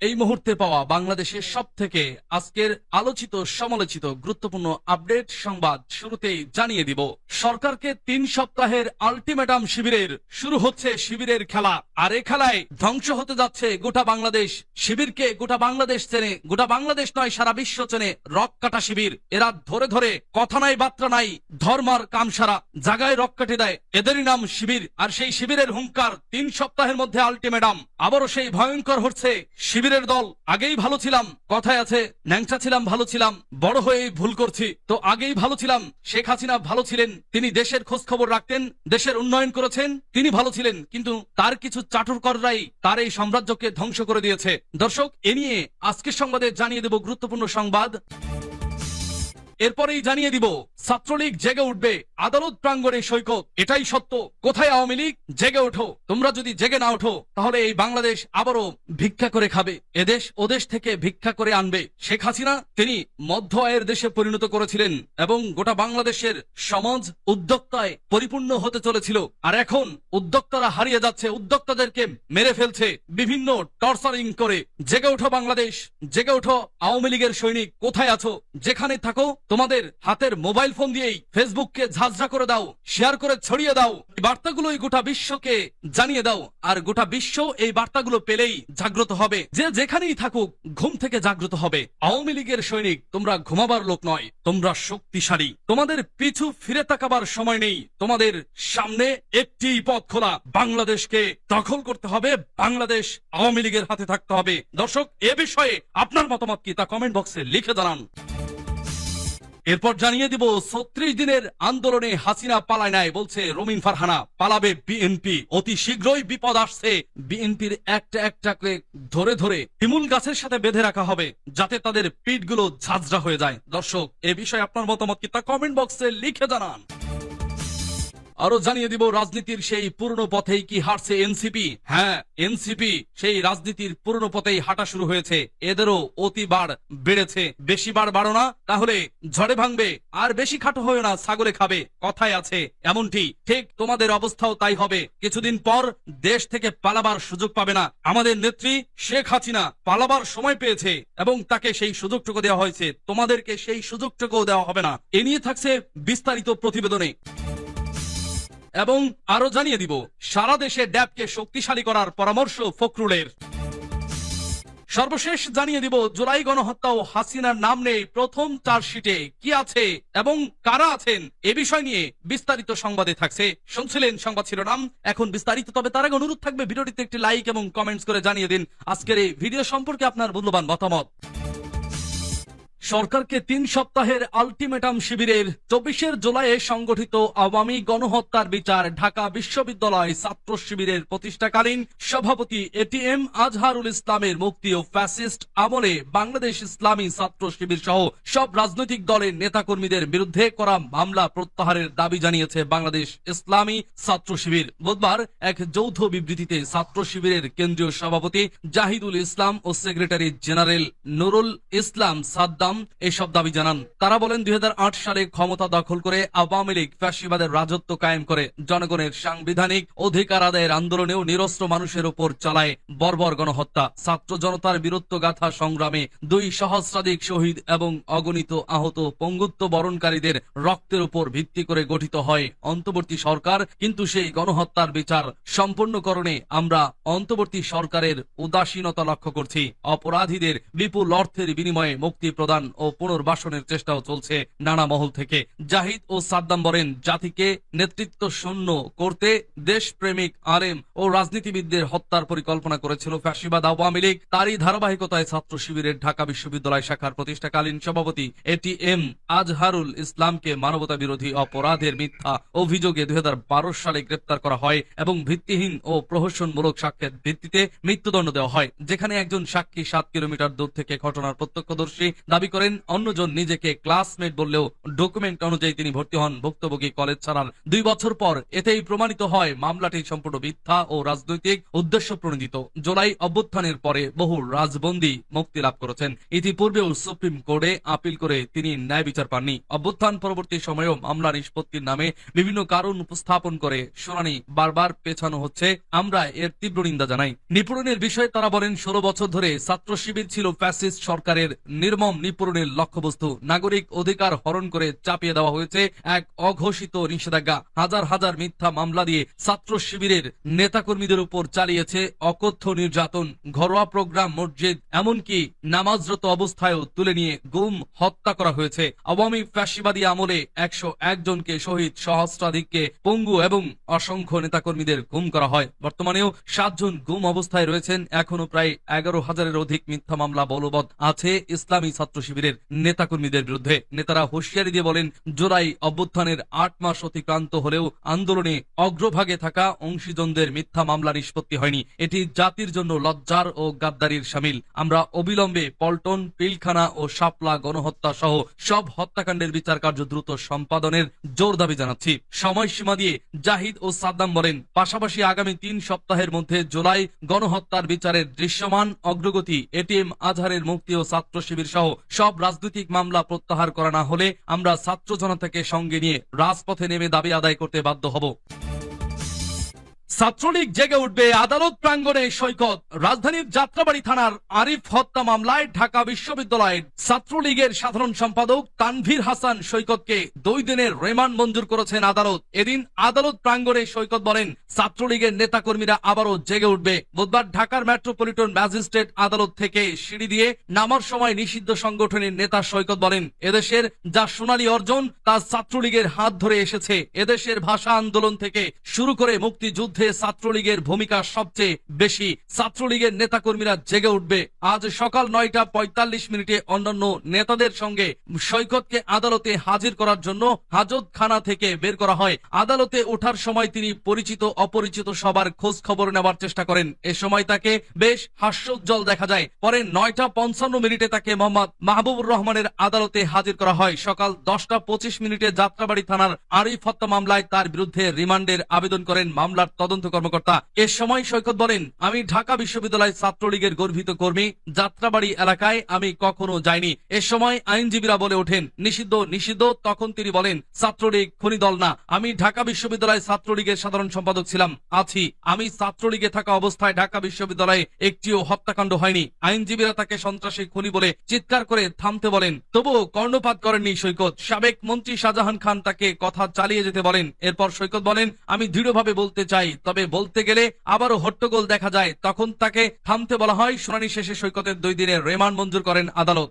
এই মুহূর্তে পাওয়া বাংলাদেশের সব থেকে আজকের আলোচিত, সমালোচিত, গুরুত্বপূর্ণ আপডেট সংবাদ শুরুতেই জানিয়ে দিব। সরকারকে তিন সপ্তাহের আলটিমেটাম শিবিরের, শুরু হচ্ছে শিবিরের খেলা। আর এ খেলায় ধ্বংস হতে যাচ্ছে গোটা বাংলাদেশ। শিবিরকে গোটা বাংলাদেশ চেনে, গোটা বাংলাদেশ নয়, সারা বিশ্ব চেনে রক কাটা শিবির। এরা ধরে ধরে কথা নাই, বার্তা নাই ধর্মার কামসারা জাগায় রক কাটে দেয়। এদেরই নাম শিবির। আর সেই শিবিরের হুঙ্কার তিন সপ্তাহের মধ্যে আলটিমেটাম। আবারও সেই ভয়ঙ্কর হচ্ছে শিবিরের দল, আগেই ভালো ছিলাম, কথায় আছে, ন্যাংচা ছিলাম, ভালো ছিলাম, বড় হয়ে ভুল করছি, তো আগেই ভালো ছিলাম, শেখ হাসিনা ভালো ছিলেন, তিনি দেশের খোঁজ খবর রাখতেন, দেশের উন্নয়ন করেছেন, তিনি ভালো ছিলেন, কিন্তু তার কিছু চাটুরকররাই তার এই সাম্রাজ্যকে ধ্বংস করে দিয়েছে। দর্শক, এ নিয়ে আজকের সংবাদে জানিয়ে দেব গুরুত্বপূর্ণ সংবাদ। এরপরেই জানিয়ে দিব, ছাত্রলীগ জেগে উঠবে, আদালত প্রাঙ্গণে সৈকত, এটাই সত্য। কোথায় আওয়ামী লীগ? জেগে ওঠো। তোমরা যদি জেগে না ওঠো, তাহলে এই বাংলাদেশ আবারও ভিক্ষা করে খাবে। এদেশ ওদেশ থেকে ভিক্ষা করে আনবে। শেখ হাসিনা, তিনি মধ্য আয়ের দেশে পরিণত করেছিলেন এবং গোটা বাংলাদেশের সমাজ উদ্যোক্তায় পরিপূর্ণ হতে চলেছিল। আর এখন উদ্যোক্তারা হারিয়ে যাচ্ছে, উদ্যোক্তাদেরকে মেরে ফেলছে, বিভিন্ন টর্চারিং করে। জেগে ওঠো বাংলাদেশ, জেগে ওঠো আওয়ামী লীগের সৈনিক, কোথায় আছো? যেখানে থাকো তোমাদের হাতের মোবাইল ফোন দিয়েই ফেসবুককে ঝাঁঝরা করে দাও, শেয়ার করে ছড়িয়ে দাও বার্তাগুলোই গোটা বিশ্বকে জানিয়ে দাও, আর গোটা বিশ্ব এই বার্তাগুলো পেলেই জাগ্রত হবে। যে যেখানেই থাকুক, ঘুম থেকে জাগ্রত হবে। আওয়ামী লীগের সৈনিক, তোমরা ঘুমাবার লোক নয়, তোমরা শক্তিশালী। তোমাদের পিছু ফিরে তাকাবার সময় নেই, তোমাদের সামনে একটি পথ খোলা। বাংলাদেশকে দখল করতে হবে, বাংলাদেশ আওয়ামী লীগের হাতে থাকতে হবে। দর্শক, এ বিষয়ে আপনার মতামত কি তা কমেন্ট বক্সে লিখে জানান। এরপর জানিয়ে দিব, ছত্রিশ দিনের আন্দোলনে হাসিনা পালায় নাই বলছে রমিন ফারহানা। পালাবে বিএনপি অতি শীঘ্রই বিপদ আসছে। বিএনপির একটা একটা করে ধরে ধরে হিমুল গাছের সাথে বেঁধে রাখা হবে, যাতে তাদের পিঠগুলো ঝাঁঝরা হয়ে যায়। দর্শক, এ বিষয়ে আপনার মতামত কি তা কমেন্ট বক্সে লিখে জানান। আরও জানিয়ে দিব রাজনীতির সেই পুরনো পথেই কি হারছে এনসিপি? হ্যাঁ এনসিপি সেই রাজনীতির পুরনো পথেই হাঁটা শুরু হয়েছে। এদেরও অতি বাড় বেড়েছে। বেশি বার বাড়ো না, তাহলে ঝড়ে ভাঙবে। আর বেশি খাটো হয়ে না, ছাগলে খাবে। কথায় আছে, এমনটি। ঠিক তোমাদের অবস্থাও তাই হবে। কিছুদিন পর দেশ থেকে পালাবার সুযোগ পাবে না। আমাদের নেত্রী শেখ হাসিনা পালাবার সময় পেয়েছে এবং তাকে সেই সুযোগটুকু দেওয়া হয়েছে। তোমাদেরকে সেই সুযোগটুকু দেওয়া হবে না। এ নিয়ে থাকছে বিস্তারিত প্রতিবেদনে। এবং আরও জানিয়ে দিব, সারা দেশে ড্যাবকে শক্তিশালী করার পরামর্শ ফখরুলের। সর্বশেষ জানিয়ে দিব, জুলাই গণহত্যা ও হাসিনার নাম নেই প্রথম চার্জশিটে। কি আছে এবং কারা আছেন এ বিষয় নিয়ে বিস্তারিত সংবাদে থাকছে। শুনছিলেন সংবাদ শিরোনাম, এখন বিস্তারিত, তবে তার আগে অনুরোধ থাকবে ভিডিওটিতে একটি লাইক এবং কমেন্টস করে জানিয়ে দিন। আজকের এই ভিডিও সম্পর্কে আপনার মূল্যবান মতামত। সরকারকে তিন সপ্তাহের আলটিমেটাম শিবিরের চব্বিশের জুলাইয়ে সংগঠিত আওয়ামী গণহত্যার বিচার ঢাকা বিশ্ববিদ্যালয় ছাত্র শিবিরের প্রতিষ্ঠাকালীন সভাপতি এটিএম আজহারুল ইসলামের মুক্তি ও ফ্যাসিস্ট আমলে বাংলাদেশ ইসলামী ছাত্র শিবির সহ সব রাজনৈতিক দলের নেতাকর্মীদের বিরুদ্ধে করা মামলা প্রত্যাহারের দাবি জানিয়েছে বাংলাদেশ ইসলামী ছাত্র শিবির। বুধবার এক যৌথ বিবৃতিতে ছাত্র শিবিরের কেন্দ্রীয় সভাপতি জাহিদুল ইসলাম ও সেক্রেটারি জেনারেল নুরুল ইসলাম সাদ্দাম এসব দাবি জানান। তারা বলেন দুই হাজার আট সালে ক্ষমতা দখল করে আওয়ামী লীগ ফ্যাসিবাদের রাজত্ব কায়েম করে জনগণের সাংবিধানিক অধিকার আদায়ের আন্দোলনেও নিরস্ত্র মানুষের উপর চালায় বর্বর গণহত্যা। ছাত্র জনতার বীরত্ব গাথা সংগ্রামে দুই সহস্রাধিক শহীদ এবং অগণিত আহত পঙ্গুত্ব বরণকারীদের রক্তের উপর ভিত্তি করে গঠিত হয় অন্তর্বর্তী সরকার। কিন্তু সেই গণহত্যার বিচার সম্পূর্ণকরণে আমরা অন্তর্বর্তী সরকারের উদাসীনতা লক্ষ্য করছি। অপরাধীদের বিপুল অর্থের বিনিময়ে মুক্তি প্রদান ও পুনর্বাসনের চেষ্টাও চলছে নানা মহল থেকে। জাহিদ ও সাদ্দাম বলেন, জাতিকে নেতৃত্ব শূন্য করতে দেশপ্রেমিক আলেম ও রাজনীতিবিদদের হত্যার পরিকল্পনা করেছিল ফ্যাসিবাদ আওয়ামী লীগ। তারই ধারাবাহিকতায় ছাত্র শিবিরের ঢাকা বিশ্ববিদ্যালয় শাখার প্রতিষ্ঠাকালীন সভাপতি এটি এম আজহারুল ইসলামকে মানবতা বিরোধী অপরাধের মিথ্যা অভিযোগে দুই হাজার বারো সালে গ্রেপ্তার করা হয় এবং ভিত্তিহীন ও প্রহসনমূলক সাক্ষ্যের ভিত্তিতে মৃত্যুদণ্ড দেওয়া হয়, যেখানে একজন সাক্ষী সাত কিলোমিটার দূর থেকে ঘটনার প্রত্যক্ষদর্শী দাবি করে করেন। অন্যজন নিজেকে ক্লাসমেট বললেও ডকুমেন্ট অনুযায়ী তিনি ভর্তি হন ভুক্তভোগী কলেজ ছাড়ার। দুই বছর পর এতেই প্রমাণিত হয় মামলাটি সম্পূর্ণ মিথ্যা ও রাজনৈতিক উদ্দেশ্য প্রণোদিত। জুলাই অভ্যুত্থানের পরে বহু রাজবন্দী মুক্তি লাভ করেছেন। ইতিপূর্বেও সুপ্রিম কোর্টে আপিল করে তিনি ন্যায় বিচার পাননি। অভ্যুত্থান পরবর্তী সময়েও মামলা নিষ্পত্তির নামে বিভিন্ন কারণ উপস্থাপন করে শুনানি বারবার পেছানো হচ্ছে। আমরা এর তীব্র নিন্দা জানাই। নিপূরণের বিষয়ে তারা বলেন, ষোলো বছর ধরে ছাত্র শিবির ছিল ফ্যাসিস্ট সরকারের নির্মম নিপূরণের লক্ষ্যবস্তু। নাগরিক অধিকার হরণ করে চাপিয়ে দেওয়া হয়েছে এক অঘোষিত নিষেধাজ্ঞা। হাজার হাজার মিথ্যা মামলা দিয়ে ছাত্র শিবিরের নেতাকর্মীদের উপর চালিয়েছে অকথ্য নির্যাতন। ঘরোয়া প্রোগ্রাম, মসজিদ, এমনকি নামাজরত অবস্থায়ও তুলে নিয়ে গুম, হত্যা করা হয়েছে। আওয়ামী ফ্যাসিবাদী আমলে একশো একজনকে শহীদ সহস্রাধিককে পঙ্গু এবং অসংখ্য নেতাকর্মীদের গুম করা হয়। বর্তমানেও সাতজন গুম অবস্থায় রয়েছেন। এখনও প্রায় এগারো হাজারের অধিক মিথ্যা মামলা বলবৎ আছে ইসলামী ছাত্র শিবিরের নেতাকর্মীদের বিরুদ্ধে। নেতারা হুঁশিয়ারি দিয়ে বলেন, জুলাই অভ্যুত্থানের আট মাস অতিক্রান্ত হলেও আন্দোলনে অগ্রভাগে থাকা অংশীজনদের মিথ্যা মামলা নিষ্পত্তি হয়নি। এটি জাতির জন্য লজ্জার ও গাদ্দারির সামিল। আমরা অবিলম্বে পল্টন, পিলখানা ও শাপলা গণহত্যা সহ সব হত্যাকাণ্ডের বিচার কার্য দ্রুত সম্পাদনের জোর দাবি জানাচ্ছি। সময়সীমা দিয়ে জাহিদ ও সাদ্দাম বলেন, পাশাপাশি আগামী তিন সপ্তাহের মধ্যে জুলাই গণহত্যার বিচারের দৃশ্যমান অগ্রগতি এটিএম আজহারের মুক্তি ও ছাত্র শিবির সহ সব রাজনৈতিক মামলা প্রত্যাহার করা না হলে আমরা ছাত্র জনতাকে সঙ্গে নিয়ে রাজপথে নেমে দাবি আদায় করতে বাধ্য হব। ছাত্রলীগ জেগে উঠবে আদালত প্রাঙ্গণে সৈকত। রাজধানীর যাত্রাবাড়ি থানার আরিফ হত্যা মামলায় ঢাকা বিশ্ববিদ্যালয়ের ছাত্রলীগের সাধারণ সম্পাদক তানভীর হাসান সৈকতকে দুই দিনের রেমান্ড মঞ্জুর করেছেন আদালত। এদিন আদালত প্রাঙ্গণে সৈকত বলেন, ছাত্রলীগের নেতাকর্মীরা আবারও জেগে উঠবে। বুধবার ঢাকার মেট্রোপলিটন ম্যাজিস্ট্রেট আদালত থেকে সিঁড়ি দিয়ে নামার সময় নিষিদ্ধ সংগঠনের নেতা সৈকত বলেন, এদেশের যা সোনালী অর্জন, তা ছাত্রলীগের হাত ধরে এসেছে। এদেশের ভাষা আন্দোলন থেকে শুরু করে মুক্তিযুদ্ধে ছাত্রলীগের ভূমিকা সবচেয়ে বেশি। ছাত্রলীগের নেতাকর্মীরা জেগে উঠবে। আজ সকাল নয়টা পঁয়তাল্লিশ মিনিটে অন্যান্য নেতাদের সঙ্গে সৈকতকে আদালতে হাজির করার জন্য হাজতখানা থেকে বের করা হয়। আদালতে ওঠার সময় তিনি পরিচিত, অপরিচিত সবার খোঁজ খবর নেওয়ার চেষ্টা করেন। এ সময় তাকে বেশ হাস্যোজ্জ্বল দেখা যায়। পরে নয়টা পঞ্চান্ন মিনিটে তাকে মোহাম্মদ মাহবুবুর রহমানের আদালতে হাজির করা হয়। সকাল দশটা পঁচিশ মিনিটে যাত্রাবাড়ি থানার আরিফ হত্যা মামলায় তার বিরুদ্ধে রিমান্ডের আবেদন করেন। মামলার তদন্ত কর্মকর্তা। এ সময় সৈকত বলেন, আমি ঢাকা বিশ্ববিদ্যালয় ছাত্রলীগের গর্বিত কর্মী, যাত্রাবাড়ি এলাকায় আমি কখনো যাইনি। এ সময় আইনজীবীরা বলে ওঠেন, নিষিদ্ধ নিষিদ্ধ, তখন তিনি বলেন, ছাত্রলীগ খনি দল না। আমি ঢাকা বিশ্ববিদ্যালয় ছাত্রলীগের সাধারণ সম্পাদক ছিলাম, আছি। আমি ছাত্রলীগে থাকা অবস্থায় ঢাকা বিশ্ববিদ্যালয়ে একটিও হত্যাকাণ্ড হয়নি। আইনজীবীরা তাকে সন্ত্রাসী খুনি বলে চিৎকার করে থামতে বলেন। তবুও কর্ণপাত করেননি সৈকত। সাবেক মন্ত্রী শাহজাহান খান তাকে কথা চালিয়ে যেতে বলেন। এরপর সৈকত বলেন, আমি দৃঢ়ভাবে বলতে চাই তবে বলতে গেলে আবারও হট্টগোল দেখা যায়। তখন তাকে থামতে বলা হয়। শুনানি শেষে সৈকতের দুই দিনের রেমান্ড মঞ্জুর করেন আদালত।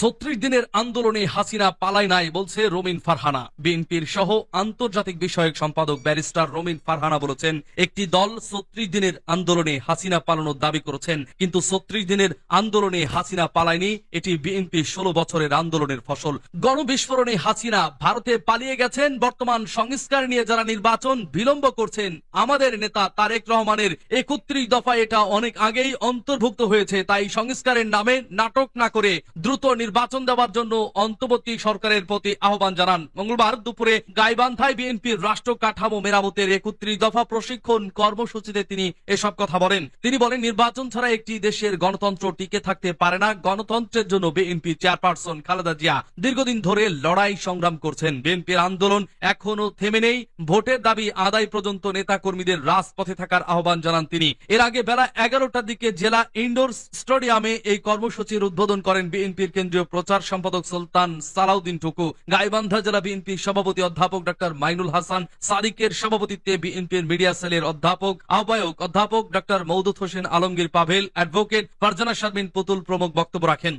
ছত্রিশ দিনের আন্দোলনে হাসিনা পালায় নাই, বলছে রমিন ফারহানা। বিএনপির সহ আন্তর্জাতিক বিষয়ক সম্পাদক ব্যারিস্টার রমিন ফারহানা বলেছেন, একটি দল ছত্রিশ দিনের আন্দোলনে হাসিনা পালানোর দাবি করেছেন, কিন্তু ছত্রিশ দিনের আন্দোলনে হাসিনা পালায়নি, এটি বিএনপি ষোলো বছরের আন্দোলনের ফসল। গণবিস্ফোরণে হাসিনা ভারতে পালিয়ে গেছেন, বর্তমান সংস্কার নিয়ে যারা নির্বাচন বিলম্ব করছেন, আমাদের নেতা তারেক রহমানের একত্রিশ দফা এটা অনেক আগেই অন্তর্ভুক্ত হয়েছে, তাই সংস্কারের নামে নাটক না করে দ্রুত নির্বাচন দেওয়ার জন্য অন্তর্বর্তী সরকারের প্রতি আহ্বান জানান। মঙ্গলবার দুপুরে গাইবান্ধায় বিএনপির রাষ্ট্র কাঠামো মেরামতের একত্রিশ দফা প্রশিক্ষণ কর্মসূচিতে তিনি এসব কথা বলেন। তিনি বলেন, নির্বাচন ছাড়া একটি দেশের গণতন্ত্র টিকে থাকতে পারে না। গণতন্ত্রের জন্য বিএনপি চেয়ারপারসন খালেদা জিয়া দীর্ঘদিন ধরে লড়াই সংগ্রাম করছেন। বিএনপির আন্দোলন এখনও থেমে নেই। ভোটের দাবি আদায় পর্যন্ত নেতা কর্মীদের রাজপথে থাকার আহ্বান জানান তিনি। এর আগে বেলা এগারোটার দিকে জেলা ইনডোর স্টেডিয়ামে এই কর্মসূচির উদ্বোধন করেন বিএনপির কেন্দ্রীয় প্রচার সম্পাদক সুলতান সালাউদ্দিন টুকু গাইবান্ধা জেলা বিএনপি সভাপতি অধ্যাপক ডক্টর মাইনুল হাসান সারিকের সভাপতিত্বে বিএনপির মিডিয়া সেলের অধ্যাপক, আহ্বায়ক অধ্যাপক ডক্টর মৌদুদ হোসেন আলমগীর পাভেল, অ্যাডভোকেট ফারজানা শারমিন পুতুল প্রমুখ বক্তব্য রাখেন।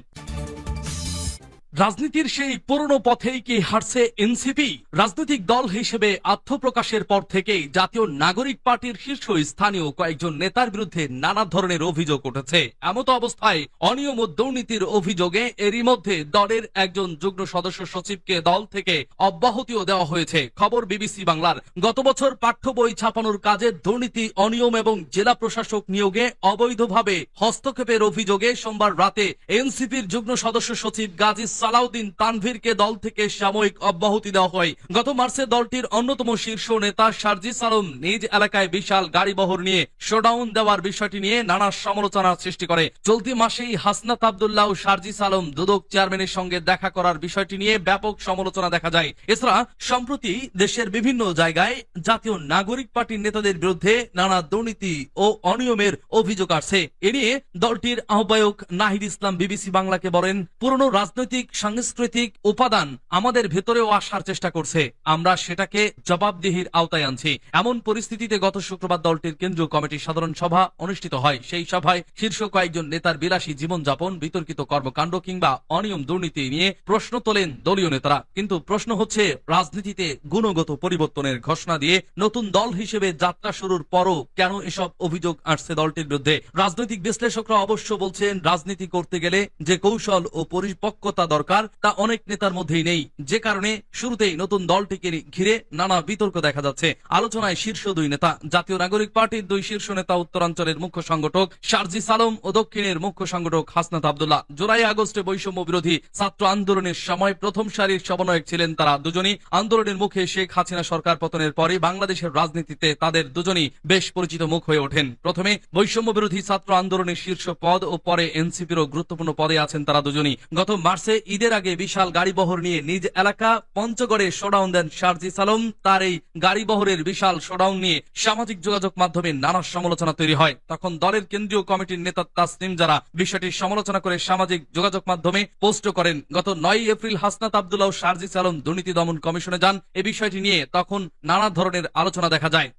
রাজনীতির সেই পুরনো পথেই কি হারছে এনসিপি? রাজনৈতিক দল হিসেবে আত্মপ্রকাশের পর থেকেই জাতীয় নাগরিক পার্টির শীর্ষ স্থানীয় কয়েকজন নেতার বিরুদ্ধে নানা ধরনের অভিযোগ উঠেছে। এমত অবস্থায় অনিয়ম ও দুর্নীতির অভিযোগে এরই মধ্যে দলের একজন যুগ্ম সদস্য সচিবকে দল থেকে অব্যাহতিও দেওয়া হয়েছে। খবর বিবিসি বাংলার। গত বছর পাঠ্য বই ছাপানোর কাজে দুর্নীতি, অনিয়ম এবং জেলা প্রশাসক নিয়োগে অবৈধভাবে হস্তক্ষেপের অভিযোগে সোমবার রাতে এনসিপির যুগ্ম সদস্য সচিব গাজী সালাউদ্দিন তানভীরকে দল থেকে সাময়িক অব্যাহতি দেওয়া হয়। গত মার্চে দলটির অন্যতম শীর্ষ নেতা সার্জিস আলম নিজ এলাকায় বিশাল গাড়িবহর নিয়ে শোডাউন দেওয়ার বিষয়টি নিয়ে নানা সমালোচনার সৃষ্টি করে। চলতি মাসেই হাসনাত আবদুল্লাহ ও সার্জিস আলম দুদক চেয়ারম্যানের সঙ্গে দেখা করার বিষয়টি নিয়ে ব্যাপক সমালোচনা দেখা যায়। এছাড়া সম্প্রতি দেশের বিভিন্ন জায়গায় জাতীয় নাগরিক পার্টির নেতাদের বিরুদ্ধে নানা দুর্নীতি ও অনিয়মের অভিযোগ আসছে। এ নিয়ে দলটির আহ্বায়ক নাহিদ ইসলাম বিবিসি বাংলাকে বলেন, পুরনো রাজনৈতিক সাংস্কৃতিক উপাদান আমাদের ভেতরেও আসার চেষ্টা করছে। আমরা সেটাকে জবাবদিহির আওতায় আনছি। এমন পরিস্থিতিতে গত শুক্রবার দলটির কেন্দ্রীয় কমিটির সাধারণ সভা অনুষ্ঠিত হয়। সেই সভায় শীর্ষ কয়েকজন নেতার বিলাসী জীবনযাপন, বিতর্কিত কর্মকাণ্ড কিংবা অনিয়ম দুর্নীতি নিয়ে প্রশ্ন তোলেন দলীয় নেতারা। কিন্তু প্রশ্ন হচ্ছে, রাজনীতিতে গুণগত পরিবর্তনের ঘোষণা দিয়ে নতুন দল হিসেবে যাত্রা শুরুর পরও কেন এসব অভিযোগ আসছে দলটির বিরুদ্ধে? রাজনৈতিক বিশ্লেষকরা অবশ্য বলছেন, রাজনীতি করতে গেলে যে কৌশল ও পরিপক্কতা দরকার, তা অনেক নেতার মধ্যেই নেই। যে কারণে শুরুতেই নতুন দলটিকে ঘিরে নানা বিতর্ক দেখা যাচ্ছে। আলোচনায় শীর্ষ দুই নেতা, জাতীয় নাগরিক পার্টির দুই শীর্ষ নেতা উত্তরাঞ্চলের মুখ্য সংগঠক শারজিস আলম ও দক্ষিণের মুখ্য সংগঠক হাসনাত আবদুল্লাহ। জুলাই আগস্টে বৈষম্য বিরোধী ছাত্র আন্দোলনের সময় প্রথম সারির সমন্বয়ক ছিলেন তারা দুজনই। আন্দোলনের মুখে শেখ হাসিনা সরকার পতনের পরে বাংলাদেশের রাজনীতিতে তাদের দুজনই বেশ পরিচিত মুখ হয়ে ওঠেন। প্রথমে বৈষম্য বিরোধী ছাত্র আন্দোলনের শীর্ষ পদ ও পরে এনসিপিরও গুরুত্বপূর্ণ পদে আছেন তারা দুজনই। গত মার্চে ঈদের আগে বিশাল গাড়িবহর নিয়ে নিজ এলাকা পঞ্চগড়ে শোডাউন দেন শারজিস আলম তার এই গাড়িবহরের বিশাল শোডাউন নিয়ে সামাজিক যোগাযোগ মাধ্যমে নানা সমালোচনা তৈরি হয়। তখন দলের কেন্দ্রীয় কমিটির নেতা তাসনিম যারা বিষয়টির সমালোচনা করে সামাজিক যোগাযোগ মাধ্যমে পোস্ট করেন। গত নয় এপ্রিল হাসনাত আবদুল্লাহ ও সালম দুর্নীতি দমন কমিশনে যান। এ বিষয়টি নিয়ে তখন নানা ধরনের আলোচনা দেখা যায়।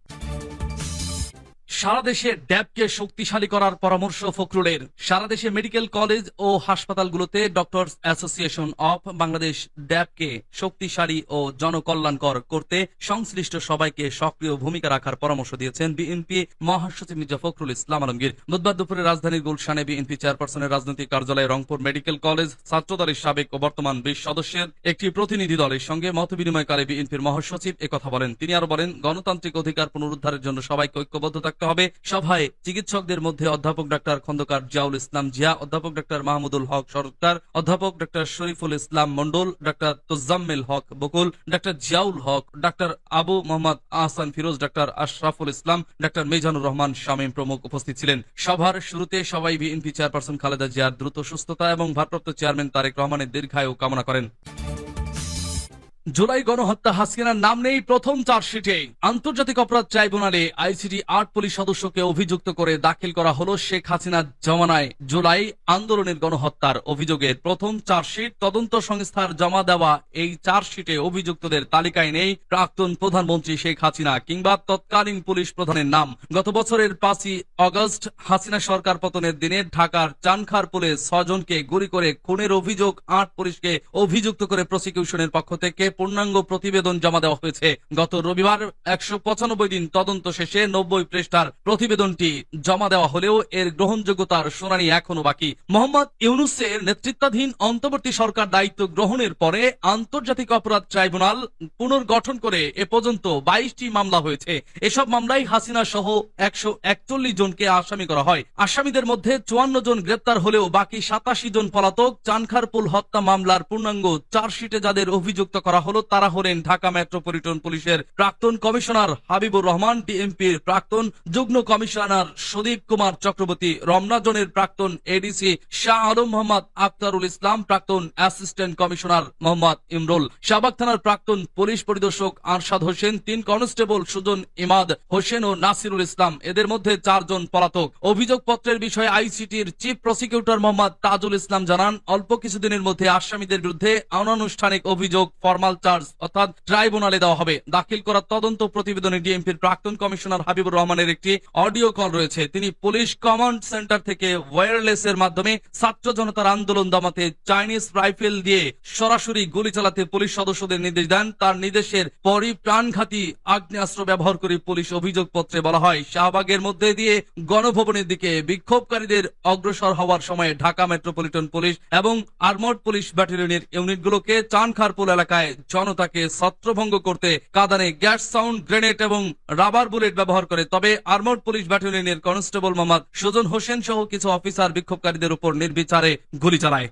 সারা দেশে ড্যাবকে শক্তিশালী করার পরামর্শ ফখরুলের। সারা দেশে মেডিকেল কলেজ ও হাসপাতালগুলোতে ডক্টরস অ্যাসোসিয়েশন অফ বাংলাদেশ ড্যাবকে শক্তিশালী ও জনকল্যাণকর করতে সংশ্লিষ্ট সবাইকে সক্রিয় ভূমিকা রাখার পরামর্শ দিয়েছেন বিএনপি মহাসচিব মির্জা ফখরুল ইসলাম আলমগীর। বুধবার দুপুরে রাজধানীর গুলশানে বিএনপি চেয়ারপারসনের রাজনৈতিক কার্যালয়ে রংপুর মেডিকেল কলেজ ছাত্রদলের সাবেক ও বর্তমান বিশ সদস্যের একটি প্রতিনিধি দলের সঙ্গে মত বিনিময়কালে বিএনপির মহাসচিব একথা বলেন। তিনি আরও বলেন, গণতান্ত্রিক অধিকার পুনরুদ্ধারের জন্য সবাইকে ঐক্যবদ্ধ থাকতে হবে। সভায় চিকিৎসকদের মধ্যে অধ্যাপক ডাক্তার খন্দকার জিয়াউল ইসলাম জিয়া, অধ্যাপক ডাক্তার মাহমুদুল হক সরকার, অধ্যাপক doctor Shariful Islam Mondal doctor Tozammel Haque Bokul, doctor Ziaul Haque, doctor Abu Mohammad Ahsan Firoz, doctor Ashraful Islam, doctor Mezanur Rahman Shamim প্রমুখ উপস্থিত ছিলেন। সভার শুরুতে সবাই বিএনপি চেয়ারপারসন খালেদা জিয়ার দ্রুত সুস্থতা এবং ভারপ্রাপ্ত চেয়ারম্যান তারেক রহমানের দীর্ঘায়ু কামনা করেন। জুলাই গণহত্যা হাসিনার নাম নেই প্রথম চার্জশিটে। আন্তর্জাতিক অপরাধ ট্রাইব্যুনালে আইসিটি আট পুলিশ সদস্যকে অভিযুক্ত করে দাখিল করা হলো শেখ হাসিনার জমানায়। জুলাই আন্দোলনের গণহত্যার অভিযোগের প্রথম চার্জশিট তদন্ত সংস্থার জমা দেওয়া এই চার্জশিটে অভিযুক্তদের তালিকায় নেই প্রাক্তন প্রধানমন্ত্রী শেখ হাসিনা কিংবা তৎকালীন পুলিশ প্রধানের নাম। গত বছরের পাঁচই অগস্ট হাসিনা সরকার পতনের দিনে ঢাকার চানখার পুলে ছজনকে গুলি করে খুনের অভিযোগ, আট পুলিশকে অভিযুক্ত করে প্রসিকিউশনের পক্ষ থেকে পূর্ণাঙ্গ প্রতিবেদন জমা দেওয়া হয়েছে। গত রবিবার একশো পঁচানব্বই দিন তদন্ত শেষে নব্বই পৃষ্ঠার প্রতিবেদনটি জমা দেওয়া হলেও এর গ্রহণযোগ্যতার শুনানি এখনও বাকি। মোহাম্মদ ইউনুসের নেতৃত্বাধীন অন্তর্বর্তী সরকার দায়িত্ব গ্রহণের পরে আন্তর্জাতিক অপরাধ ট্রাইব্যুনাল পুনর্গঠন করে এ পর্যন্ত বাইশটি মামলা হয়েছে। এসব মামলায় হাসিনা সহ একশো একচল্লিশ জনকে আসামি করা হয়। আসামিদের মধ্যে চুয়ান্ন জন গ্রেপ্তার হলেও বাকি সাতাশি জন পলাতক চানখারপুল হত্যা মামলার পূর্ণাঙ্গ চার্জশিটে যাদের অভিযুক্ত করা হলো তারা হলেন ঢাকা মেট্রোপলিটন পুলিশের প্রাক্তন কমিশনার হাবিবুর রহমান ডিএমপির প্রাক্তন যুগ্ম কমিশনার সুদীপ কুমার চক্রবর্তী, রমনা জোনের প্রাক্তন এডিসি শাহ আলম মোহাম্মদ আক্তারুল ইসলাম, প্রাক্তন অ্যাসিস্ট্যান্ট কমিশনার মোহাম্মদ ইমরুল, শাহবাগ থানার প্রাক্তন পুলিশ পরিদর্শক আরশাদ হোসেন, তিন কনস্টেবল সুজন ইমাদ হোসেন ও নাসিরুল ইসলাম। এদের মধ্যে চারজন পলাতক। অভিযোগপত্রের বিষয়ে আইসিটির চিফ প্রসিকিউটর মোহাম্মদ তাজুল ইসলাম জানান, অল্প কিছুদিনের মধ্যে আসামিদের বিরুদ্ধে অনানুষ্ঠানিক অভিযোগ ফরমাল চার্জ অর্থাৎ ট্রাইব্যুনালে দেওয়া হবে। দাখিল করা তদন্ত প্রতিবেদনে ডিএমপির প্রাক্তন কমিশনার হাবিবুর রহমানের একটি অডিও কল রয়েছে। তিনি পুলিশ কমান্ড সেন্টার থেকে ওয়্যারলেস এর মাধ্যমে ছাত্র জনতার আন্দোলন দমাতে চাইনিজ রাইফেল দিয়ে সরাসরি গুলি চালাতে পুলিশ সদস্যদের নির্দেশ দেন। তার নির্দেশের পরই প্রাণঘাতী আগ্নেয়াস্ত্র ব্যবহার করে পুলিশ অভিযোগ পত্রে বলা হয়, শাহবাগের মধ্যে দিয়ে গণভবনের দিকে বিক্ষোভকারীদের অগ্রসর হওয়ার সময় ঢাকা মেট্রোপলিটন পুলিশ এবং আর্মড পুলিশ ব্যাটালিয়নের ইউনিটগুলোকে চানখারপুল এলাকায় জনতাকে ছত্রভঙ্গ করতে কাদানে গ্যাস সাউন্ড, গ্রেনেড এবং রাবার বুলেট ব্যবহার করে। তবে আর্মড পুলিশ ব্যাটালিয়নের কনস্টেবল মোহাম্মদ সুজন হোসেন সহ কিছু অফিসার বিক্ষোভকারীদের উপর নির্বিচারে গুলি চালায়।